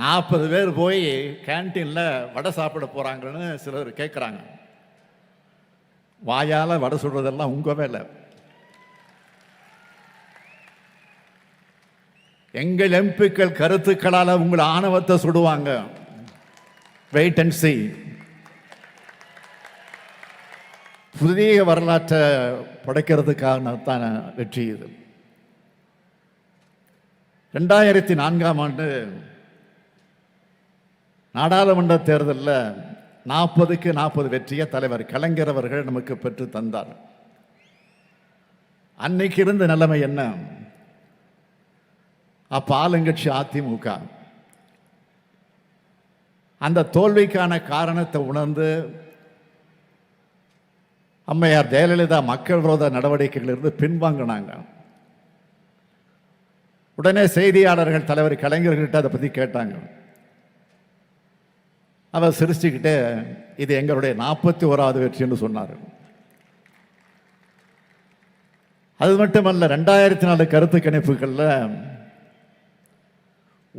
நாற்பது பேர் போய் கேன்டீனில் வடை சாப்பிட போகிறாங்கன்னு சிலர் கேட்குறாங்க வாயால் வடை சுடுறதெல்லாம் உங்கள் வேலை. எங்கள் எம்பிக்கள் கருத்துக்களால் உங்களை ஆணவத்தை சுடுவாங்க. வெயிட் அண்ட் சி புதிய வரலாற்றை படைக்கிறதுக்கான தான் வெற்றி இது. ரெண்டாயிரத்தி நான்காம் ஆண்டு நாடாளுமன்ற தேர்தலில் நாற்பதுக்கு நாற்பது வெற்றியை தலைவர் கலைஞர் அவர்கள் நமக்கு பெற்று தந்தார். அன்னைக்கு இருந்த நிலைமை என்ன? அப்ப ஆளுங்கட்சி அதிமுக. அந்த தோல்விக்கான காரணத்தை உணர்ந்து அம்மையார் ஜெயலலிதா மக்கள் விரோத நடவடிக்கைகளிலிருந்து பின்வாங்கினாங்க. உடனே செய்தியாளர்கள் தலைவர் கலைஞர்கிட்ட அதை பற்றி கேட்டாங்க. அவர் சிரிச்சுக்கிட்டே இது எங்களுடைய நாற்பத்தி ஓராவது வெற்றின்னு சொன்னார். அது மட்டுமல்ல ரெண்டாயிரத்தி நாலு கருத்து கணிப்புகளில்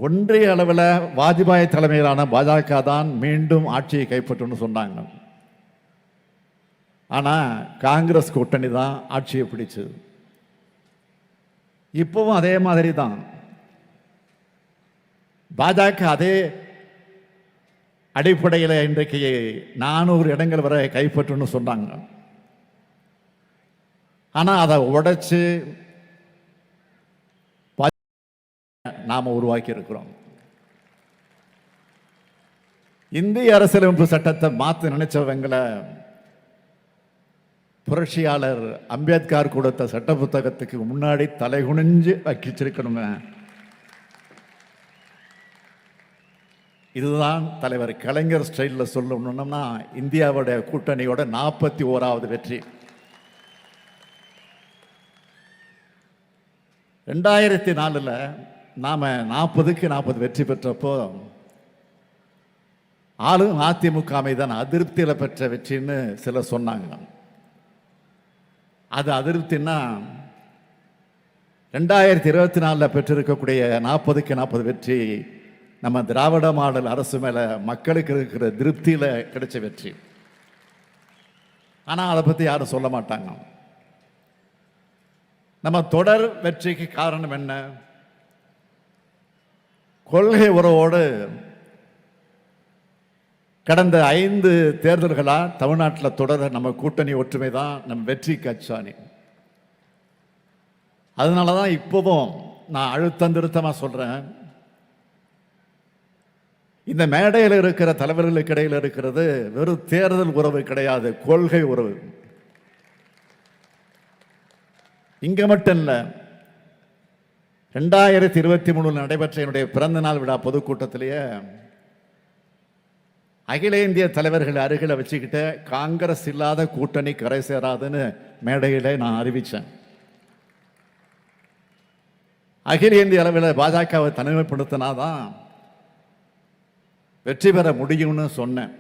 ஒன்றிய அளவில் வாஜ்பாய் தலைமையிலான பாஜக தான் மீண்டும் ஆட்சியை கைப்பற்றும்னு சொன்னாங்க. ஆனால் காங்கிரஸ் கூட்டணி தான் ஆட்சியை பிடிச்சது இப்போவும் அதே மாதிரி தான். பாஜக அதே அடிப்படையில் இன்றைக்கு நானூறு இடங்கள் வரை கைப்பற்றுன்னு சொன்னாங்க. ஆனால் அதை உடைச்சு நாம் உருவாக்கி இருக்கிறோம் இந்திய அரசியலமைப்பு சட்டத்தை மாற்ற நினைச்சவங்களை புரட்சியாளர் அம்பேத்கர் கொடுத்த சட்ட புத்தகத்துக்கு முன்னாடி தலைகுனிஞ்சு வச்சிருக்கணுங்க இதுதான் தலைவர் கலைஞர் ஸ்டைலில் சொல்லணும்னா இந்தியாவோட கூட்டணியோட நாற்பத்தி ஓராவது வெற்றி. ரெண்டாயிரத்தி நாலில் நாம் நாற்பதுக்கு நாற்பது வெற்றி பெற்றப்போ ஆளும் அதிமுக தான் அதிருப்தியில் பெற்ற வெற்றின்னு சிலர் சொன்னாங்க. அது அதிருப்தின்னா ரெண்டாயிரத்தி இருபத்தி நாலில் பெற்றிருக்கக்கூடிய நாற்பதுக்கு நாற்பது வெற்றி நம்ம திராவிட மாடல் அரசு மேலே மக்களுக்கு இருக்கிற திருப்தியில் கிடைச்ச வெற்றி. ஆனால் அதை பற்றி யாரும் சொல்ல மாட்டாங்க. நம்ம தொடர் வெற்றிக்கு காரணம் என்ன? கொள்கை உறவோடு கடந்த ஐந்து தேர்தல்களாக தமிழ்நாட்டில் தொடர நம்ம கூட்டணி ஒற்றுமை தான் நம் வெற்றி கச்சாணி அதனால தான் இப்போவும் நான் அழுத்தம் திருத்தமாக சொல்கிறேன் இந்த மேடையில் இருக்கிற தலைவர்களுக்கு இடையில் இருக்கிறது வெறும் தேர்தல் உறவு கிடையாது கொள்கை உறவு. இங்க மட்டும் இல்லை ரெண்டாயிரத்தி இருபத்தி மூணில் நடைபெற்ற என்னுடைய பிறந்த நாள் விழா பொதுக்கூட்டத்திலேயே அகில இந்திய தலைவர்கள் அருகில் வச்சுக்கிட்டு காங்கிரஸ் இல்லாத கூட்டணி கரை சேராதுன்னு மேடையில் நான் அறிவித்தேன் அகில இந்திய அளவில் பாஜகவை தனிமைப்படுத்தினாதான் வெற்றி பெற முடியும்னு சொன்னேன்.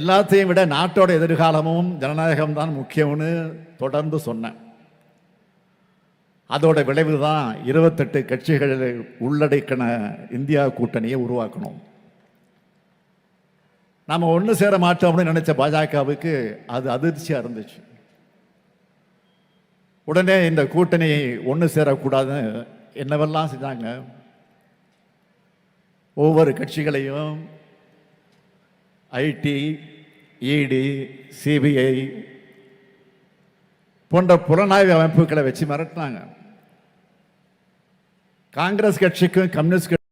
எல்லாத்தையும் விட நாட்டோட எதிர்காலமும் ஜனநாயகம் தான் முக்கியம்னு தொடர்ந்து சொன்னேன். அதோட விளைவு தான் இருபத்தெட்டு கட்சிகளை உள்ளடக்கின இந்தியா கூட்டணியை உருவாக்கணும். நாம் ஒன்று சேர மாட்டோம்னு நினச்ச நினைச்ச பாஜகவுக்கு அது அதிர்ச்சியாக இருந்துச்சு. உடனே இந்த கூட்டணி ஒன்று சேரக்கூடாதுன்னு என்னவெல்லாம் செஞ்சாங்க? ஒவ்வொரு கட்சிகளையும் ஐடி இடி சிபிஐ போன்ற புலனாய்வு அமைப்புகளை வச்சு மிரட்டினாங்க. காங்கிரஸ் கட்சிக்கும் கம்யூனிஸ்ட் கட்சி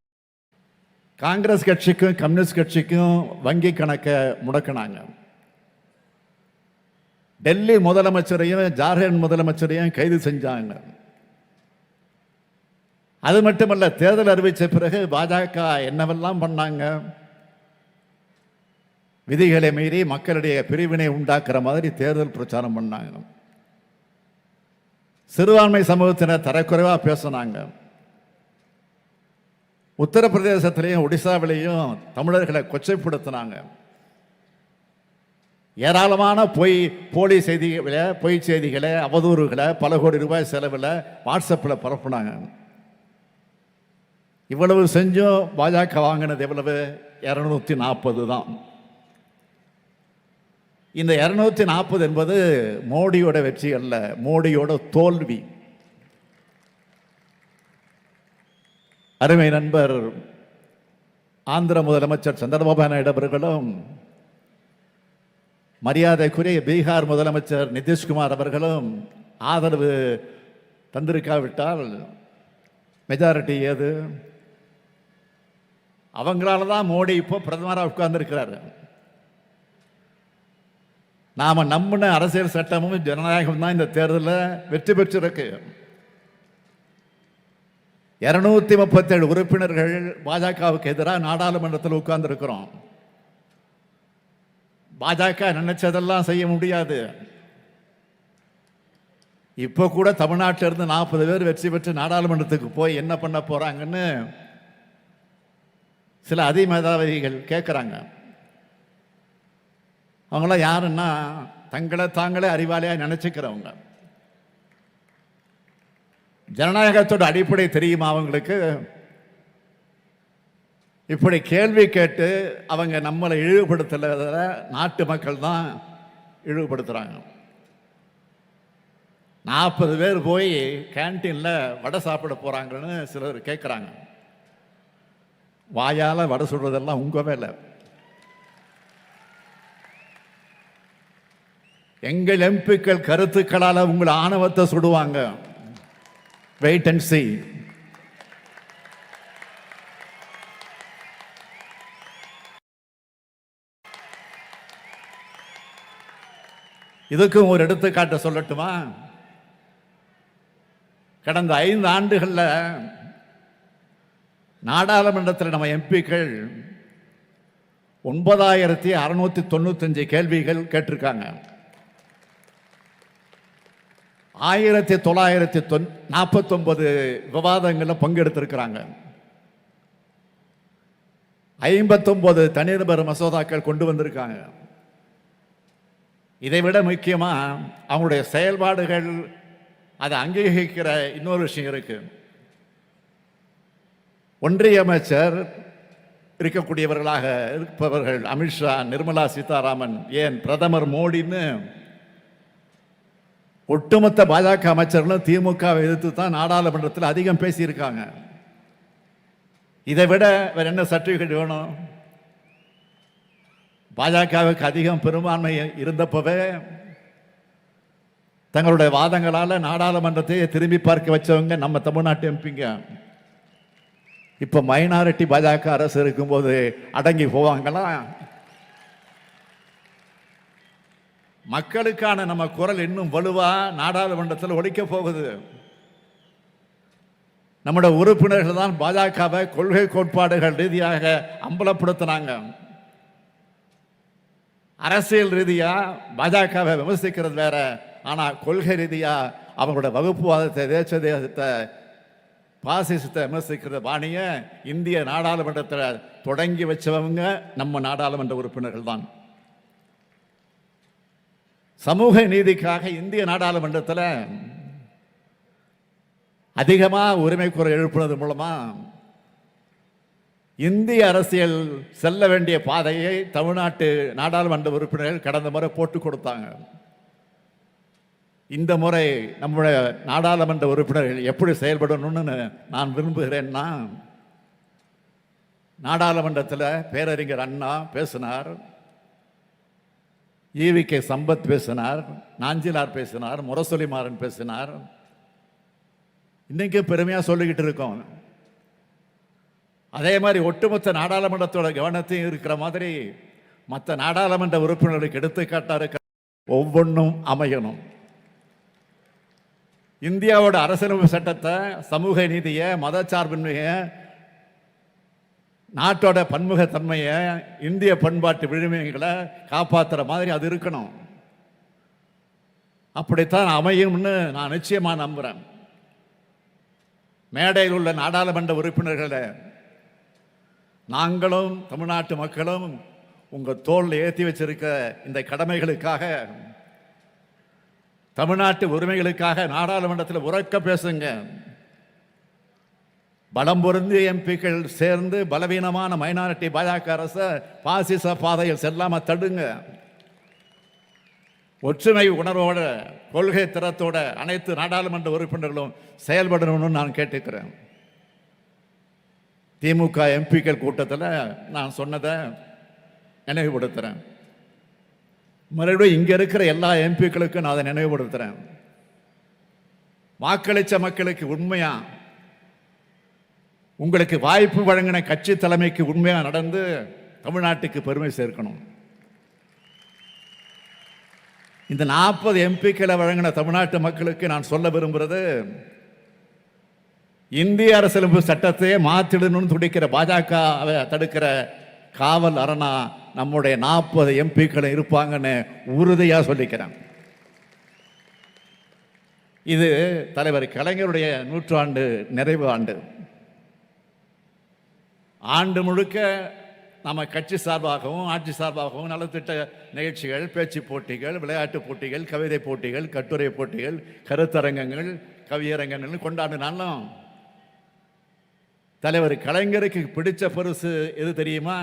காங்கிரஸ் கட்சிக்கும் கம்யூனிஸ்ட் கட்சிக்கும் வங்கி கணக்கை முடக்கினாங்க. டெல்லி முதலமைச்சரையும் ஜார்க்கண்ட் முதலமைச்சரையும் கைது செஞ்சாங்க. அது மட்டுமல்ல தேர்தல் அறிவித்த பிறகு பாஜக என்னவெல்லாம் பண்ணாங்க? விதிகளை மீறி மக்களுடைய பிரிவினை உண்டாக்குற மாதிரி தேர்தல் பிரச்சாரம் பண்ணாங்க. சிறுபான்மை சமூகத்தினர் தரக்குறைவாக பேசினாங்க. உத்தரப்பிரதேசத்திலையும் ஒடிசாவிலையும் தமிழர்களை கொச்சைப்படுத்தினாங்க. ஏராளமான பொய் போலி செய்திகளை பொய் செய்திகளை அவதூறுகளை பல கோடி ரூபாய் செலவில் வாட்ஸ்அப்பில் பரப்புனாங்க. இவ்வளவு செஞ்சும் பாஜக வாங்கினது எவ்வளவு? இரநூத்தி நாற்பது தான். இந்த இரநூத்தி நாற்பது என்பது மோடியோட வெற்றி அல்ல மோடியோட தோல்வி. அருமை நண்பர் ஆந்திர முதலமைச்சர் சந்திரபாபு நாயுடு அவர்களும் மரியாதைக்குரிய பீகார் முதலமைச்சர் நிதிஷ்குமார் அவர்களும் ஆதரவு தந்திருக்காவிட்டால் மெஜாரிட்டி ஏது? அவங்களால தான் மோடி இப்போ பிரதமராக உட்கார்ந்துருக்கிறாரு. நாம் நம்பின அரசியல் சட்டமும் ஜனநாயகம் தான் இந்த தேர்தலில் வெற்றி பெற்றிருக்கு. இருநூத்தி முப்பத்தேழு உறுப்பினர்கள் பாஜகவுக்கு எதிராக நாடாளுமன்றத்தில் உட்கார்ந்துருக்கிறோம். பாஜக நினைச்சதெல்லாம் செய்ய முடியாது. இப்போ கூட தமிழ்நாட்டிலிருந்து நாற்பது பேர் வெற்றி பெற்று நாடாளுமன்றத்துக்கு போய் என்ன பண்ண போகிறாங்கன்னு சில அதிமதாவதிகள் கேட்குறாங்க அவங்களாம் யாருன்னா தங்களை தாங்களே அறிவாளியாக நினச்சிக்கிறவங்க. ஜனநாயகத்தோட அடிப்படை தெரியுமா அவங்களுக்கு? இப்படி கேள்வி கேட்டு அவங்க நம்மளை இழிவுபடுத்தல நாட்டு மக்கள் தான் இழிவுபடுத்துகிறாங்க நாற்பது பேர் போய் கேன்டீனில் வடை சாப்பிட போகிறாங்கன்னு சிலர் கேட்குறாங்க வாயால் வடை சுடுறதெல்லாம் உங்கள் வேலை. எங்கள் எம்பிக்கள் கருத்துக்களால் உங்களை ஆணவத்தை சுடுவாங்க. வெயிட் அண்ட் சி இதுக்கும் ஒரு எடுத்துக்காட்டை சொல்லட்டுமா? கடந்த ஐந்து ஆண்டுகளில் நாடாளுமன்றத்தில் நம்ம எம்பிக்கள் ஒன்பதாயிரத்தி அறுநூத்தி தொண்ணூத்தஞ்சு கேள்விகள் கேட்டிருக்காங்க. ஆயிரத்தி தொள்ளாயிரத்தி தொன் நாற்பத்தொன்பது விவாதங்களில் பங்கெடுத்திருக்கிறாங்க. ஐம்பத்தொன்பது தனிநபர் மசோதாக்கள் கொண்டு வந்திருக்காங்க. இதை விட முக்கியமாக அவங்களுடைய செயல்பாடுகள் அதை அங்கீகரிக்கிற இன்னொரு விஷயம் இருக்குது ஒன்றிய அமைச்சர் இருக்கக்கூடியவர்களாக இருப்பவர்கள் அமித்ஷா நிர்மலா சீதாராமன் ஏன் பிரதமர் மோடின்னு ஒட்டுமொத்த பாஜக அமைச்சர்களும் திமுகவை எதிர்த்து தான் நாடாளுமன்றத்தில் அதிகம் பேசியிருக்காங்க. இதை விட வேற என்ன சர்டிஃபிகேட் வேணும்? பாஜகவுக்கு அதிகம் பெரும்பான்மை இருந்தப்பவே தங்களுடைய வாதங்களால் நாடாளுமன்றத்தை திரும்பி பார்க்க வச்சவங்க நம்ம தமிழ்நாட்டு எம்பிங்க. இப்போ மைனாரிட்டி பாஜக அரசு இருக்கும்போது அடங்கி போவாங்களா? மக்களுக்கான நம்ம குரல் இன்னும் வலுவா நாடாளுமன்றத்தில் ஒழிக்க போகுது. நம்முடைய உறுப்பினர்கள் தான் பாஜகவை கொள்கை கோட்பாடுகள் ரீதியாக அம்பலப்படுத்தினாங்க. அரசியல் ரீதியாக பாஜகவை விமர்சிக்கிறது வேற ஆனால் கொள்கை ரீதியாக அவங்களோட வகுப்புவாதத்தை தேச தேசத்தை பாசிசத்தை விமர்சிக்கிற பாணியை இந்திய நாடாளுமன்றத்தில் தொடங்கி வச்சவங்க நம்ம நாடாளுமன்ற உறுப்பினர்கள் தான். சமூக நீதிக்காக இந்திய நாடாளுமன்றத்தில் அதிகமாக உரிமை எழுப்புனது மூலமாக இந்திய அரசியல் செல்ல வேண்டிய பாதையை தமிழ்நாட்டு நாடாளுமன்ற உறுப்பினர்கள் கடந்த முறை போட்டு கொடுத்தாங்க. இந்த முறை நம்முடைய நாடாளுமன்ற உறுப்பினர்கள் எப்படி செயல்படணும்னு நான் விரும்புகிறேன்னா நாடாளுமன்றத்தில் பேரறிஞர் அண்ணா பேசினார் ஈவி கே சம்பத் பேசினார் நாஞ்சிலார் பேசினார் முரசொலி மாறன் பேசினார். இன்னைக்கு பெருமையாக சொல்லிக்கிட்டு இருக்கோம். அதே மாதிரி ஒட்டுமொத்த நாடாளுமன்றத்தோட கவனத்தையும் இருக்கிற மாதிரி மற்ற நாடாளுமன்ற உறுப்பினர்களுக்கு எடுத்துக்காட்டாக இருக்க ஒவ்வொன்றும் அமையணும். இந்தியாவோட அரசியலமைப்பு சட்டத்தை சமூக நீதியை மதச்சார்பின்மையை நாட்டோட பன்முகத்தன்மையை இந்திய பண்பாட்டு விழுமைகளை காப்பாற்றுற மாதிரி அது இருக்கணும். அப்படித்தான் அமையும்னு நான் நிச்சயமாக நம்புகிறேன் மேடையில் உள்ள நாடாளுமன்ற உறுப்பினர்களை நாங்களும் தமிழ்நாட்டு மக்களும் உங்கள் தோளில் ஏற்றி வச்சிருக்க இந்த கடமைகளுக்காக தமிழ்நாட்டு உரிமைகளுக்காக நாடாளுமன்றத்தில் உறக்க பேசுங்க. பலம் பொருந்திய எம்பிக்கள் சேர்ந்து பலவீனமான மைனாரிட்டி பாஜக அரசை பாசிச பாதையில் செல்லாம தடுங்க. ஒற்றுமை உணர்வோட கொள்கை திறத்தோட அனைத்து நாடாளுமன்ற உறுப்பினர்களும் செயல்படணும்னு நான் கேட்டுக்கிறேன். திமுக எம்பிக்கள் கூட்டத்தில் நான் சொன்னதை நினைவுபடுத்துகிறேன் மறுபடியும் இங்கே இருக்கிற எல்லா எம்பிக்களுக்கும் நான் அதை நினைவுபடுத்துகிறேன் வாக்களித்த மக்களுக்கு உண்மையா? உங்களுக்கு வாய்ப்பு வழங்கின கட்சி தலைமைக்கு உண்மையாக நடந்து தமிழ்நாட்டுக்கு பெருமை சேர்க்கணும். இந்த நாற்பது எம்பிக்களை வழங்கின தமிழ்நாட்டு மக்களுக்கு நான் சொல்ல விரும்புகிறது இந்திய அரசியலமைப்பு சட்டத்தையே மாற்றிடணும்னு துடிக்கிற பாஜகவை தடுக்கிற காவல் அரணா நம்முடைய நாற்பது எம்பிக்கள் இருப்பாங்கன்னு உறுதியாக சொல்லிக்கிறேன். இது தலைவர் கலைஞருடைய நூற்றாண்டு நிறைவு ஆண்டு. ஆண்டு முழுக்க நம்ம கட்சி சார்பாகவும் ஆட்சி சார்பாகவும் நலத்திட்ட நிகழ்ச்சிகள் பேச்சு போட்டிகள் விளையாட்டு போட்டிகள் கவிதை போட்டிகள் கட்டுரை போட்டிகள் கருத்தரங்கங்கள் கவியரங்கங்கள் கொண்டாடினாலும் தலைவர் கலைஞருக்கு பிடிச்ச பரிசு எது தெரியுமா?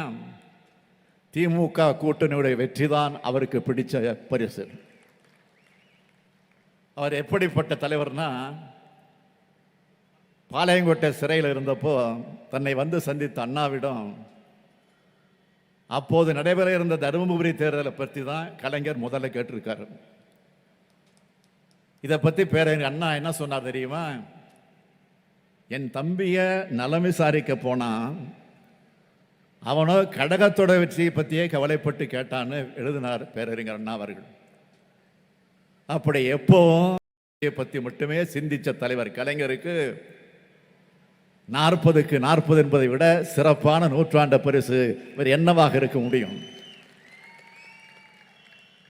திமுக கூட்டணியுடைய வெற்றி தான் அவருக்கு பிடிச்ச பரிசு. அவர் எப்படிப்பட்ட தலைவர்னா பாளையங்கோட்டை சிறையில் இருந்தப்போ தன்னை வந்து சந்தித்த அண்ணாவிடம் அப்போது நடைபெற இருந்த தருமபுரி தேர்தலை பற்றி தான் கலைஞர் முதல்ல கேட்டிருக்காரு. இதை பற்றி பேர அண்ணா என்ன சொன்னார் தெரியுமா? என் தம்பியை நலம் விசாரிக்க போனால் அவனோ கடகத்தோட வெற்றியை பற்றியே கவலைப்பட்டு கேட்டான்னு எழுதினார் பேரறிஞர் அண்ணா அவர்கள். அப்படி எப்போவும் பற்றி மட்டுமே சிந்திச்ச தலைவர் கலைஞருக்கு நாற்பதுக்கு நாற்பது என்பதை விட சிறப்பான நூற்றாண்டு பரிசு வேறு என்னவாக இருக்க முடியும்?